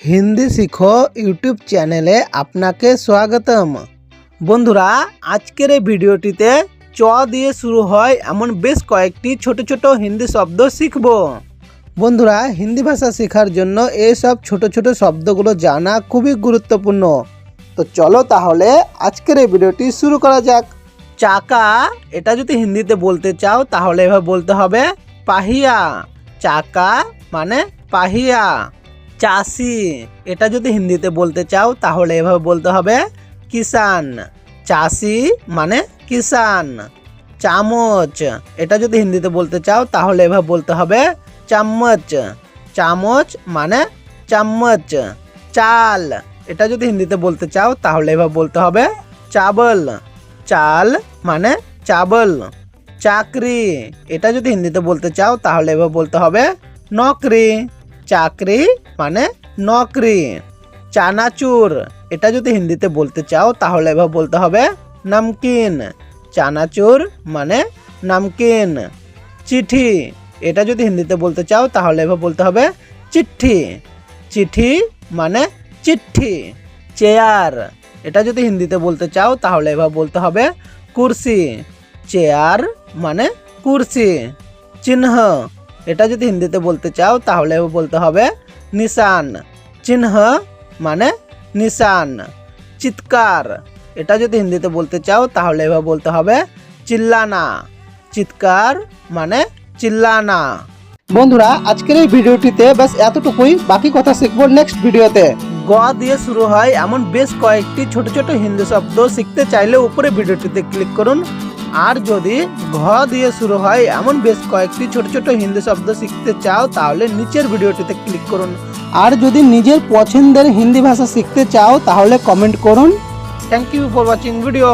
হিন্দি শিখো ইউটিউব চ্যানেলে আপনাকে স্বাগতম। বন্ধুরা, আজকের এই ভিডিওটিতে চ দিয়ে শুরু হয় এমন বেশ কয়েকটি ছোট ছোট হিন্দি শব্দ শিখব। বন্ধুরা, হিন্দি ভাষা শেখার জন্য এইসব ছোট ছোট শব্দগুলো জানা খুবই গুরুত্বপূর্ণ। তো চলো তাহলে আজকের এই ভিডিওটি শুরু করা যাক। চাকা, এটা যদি হিন্দিতে বলতে চাও, তাহলে এভাবে বলতে হবে পাহিয়া। চাকা মানে পাহিয়া। চাষি, এটা যদি হিন্দিতে বলতে চাও, তাহলে এভাবে বলতে হবে কিষান চাষি মানে কিষান চামচ, এটা যদি হিন্দিতে বলতে চাও, তাহলে এভাবে বলতে হবে চামচ। চামচ মানে চামচ। চাল, এটা যদি হিন্দিতে বলতে চাও, তাহলে এভাবে বলতে হবে চাবল। চাল মানে চাবল। চাকরি, এটা যদি হিন্দিতে বলতে চাও, তাহলে এভাবে বলতে হবে নকরি। চাকরি মানে নকরি, চানাচুর। এটা যদি হিন্দিতে বলতে চাও, তাহলে এভাবে বলতে হবে নামকিন। চানাচুর মানে নামকিন। চিঠি, এটা যদি হিন্দিতে বলতে চাও, তাহলে এভাবে বলতে হবে চিঠি। চিঠি মানে চিঠি, চেয়ার। এটা যদি হিন্দিতে বলতে চাও, তাহলে এভাবে বলতে হবে কুরসি। চেয়ার মানে কুরসি। চিহ্ন এটা যদি হিন্দিতে বলতে চাও তাহলে বলতে হবে নিশান। চিহ্ন মানে নিশান। চিৎকার, এটা যদি হিন্দিতে বলতে চাও তাহলে এভাবে বলতে হবে চিল্লানা। চিৎকার মানে চিল্লানা। বন্ধুরা, আজকের এই ভিডিওটিতে বাস এতটুকুই, বাকি কথা শিখব নেক্সট ভিডিওতে। গ দিয়ে শুরু হয় এমন বেশ কয়েকটি ছোট ছোট হিন্দি শব্দ শিখতে চাইলে উপরে ভিডিওটিতে ক্লিক করুন। আর যদি ঘ দিয়ে শুরু হয়, এমন বেশ কয়েকটি ছোট ছোট হিন্দি শব্দ শিখতে চাও, তাহলে নিচের ভিডিওটিতে ক্লিক করুন। আর যদি নিজের পছন্দের হিন্দি ভাষা শিখতে চাও, তাহলে কমেন্ট করুন। Thank you for watching video